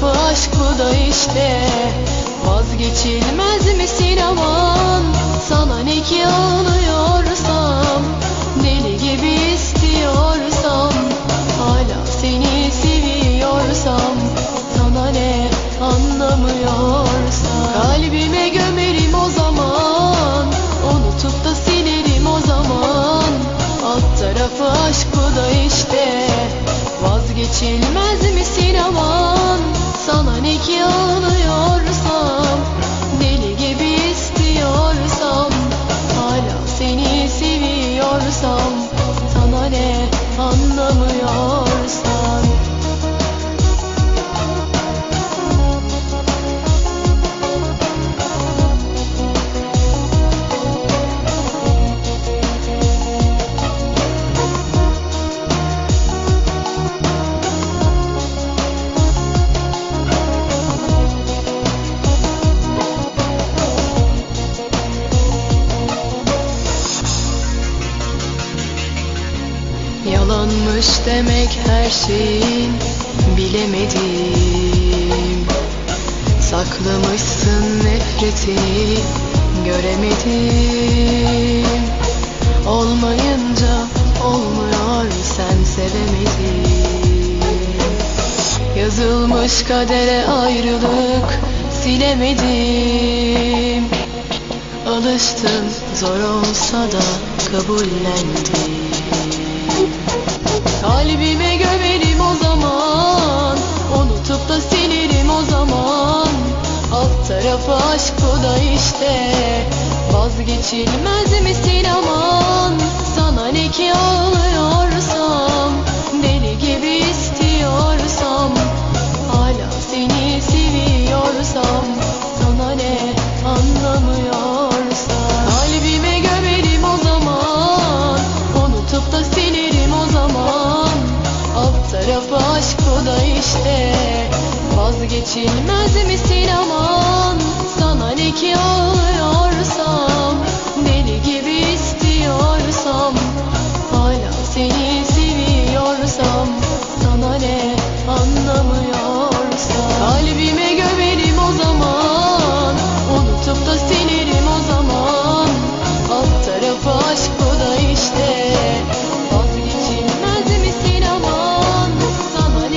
tarafı aşk bu da işte. Vazgeçilmez misin aman Sana Yalanmış demek her şeyin bilemedim Saklamışsın nefretini göremedim. Olmayınca olmuyor sen sevemedin. Yazılmış kadere ayrılık silemedim. Alıştım zor olsa da kabullendim Kalbime gömerim o zaman. Unutup da silerim o zaman. Alt tarafı aşk bu da işte. Vazgeçilmez misin aman? Sana ne ki ağlıyorsam? Deli gibi istiyorsam Vazgeçilmez misin